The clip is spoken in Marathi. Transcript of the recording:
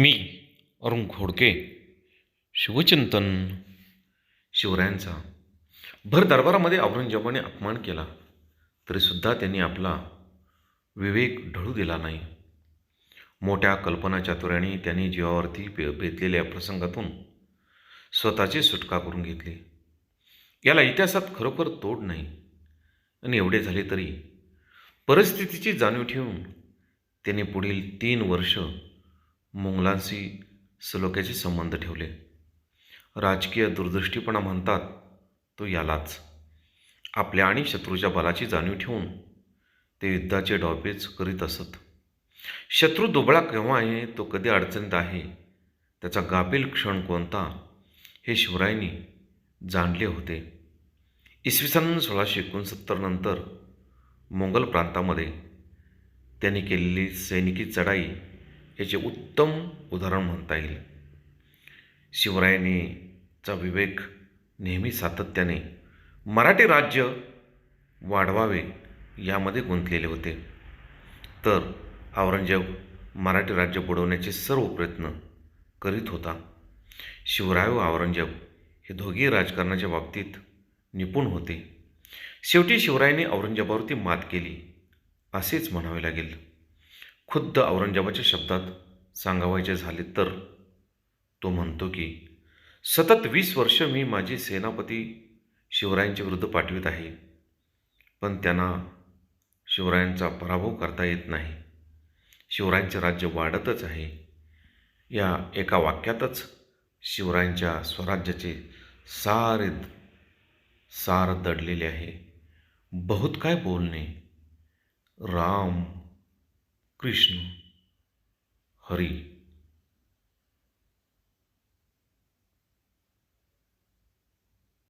मी अरुण खोडके शिवचिंतन शिवरायांचा. भर दरबारामध्ये औरंगजेबाने अपमान केला तरीसुद्धा त्यांनी आपला विवेक ढळू दिला नाही. मोठ्या कल्पना चातुर्याने त्यांनी जीवावरती पे बेतलेल्या प्रसंगातून स्वतःची सुटका करून घेतली. याला इतिहासात खरोखर तोड नाही. आणि एवढे झाले तरी परिस्थितीची जाणीव ठेवून त्यांनी पुढील तीन वर्ष मोंगलांशी सलोख्याचे संबंध ठेवले. राजकीय दूरदृष्टीपणा म्हणतात तो यालाच. आपल्या आणि शत्रूच्या बलाची जाणीव ठेवून ते युद्धाचे डॉपेज करीत असत. शत्रू दुबळा केव्हा आहे तो कधी अडचणीत आहे त्याचा गाफील क्षण कोणता हे शिवरायांनी जाणले होते. इसवी सन सोळाशे एकोणसत्तर नंतर मोंगल प्रांतामध्ये त्यांनी केलेली सैनिकी चढाई याचे उत्तम उदाहरण म्हणता येईल. शिवरायांनीचा विवेक नेहमी सातत्याने मराठी राज्य वाढवावे यामध्ये गुंतलेले होते. तर औरंगजेब मराठी राज्य बुडवण्याचे सर्व प्रयत्न करीत होता. शिवराय व औरंगजेब हे दोघेही राजकारणाच्या बाबतीत निपुण होते. शेवटी शिवरायाने औरंगजेबावरती मात केली. असेच म्हणावे लागेल. खुद्द औरंगजेबाच्या शब्दात सांगावायचे झाले तर? तो म्हणतो की सतत वीस वर्ष मी माझे सेनापती शिवरायांच्या विरुद्ध पाठवित आहे. पण त्यांना शिवरायांचा पराभव करता येत नाही. शिवरायांचे राज्य वाढतच आहे. या एका वाक्यातच शिवरायांच्या स्वराज्याचे सारे सार दडलेले आहे. बहुत काय बोलणे? राम कृष्ण हरी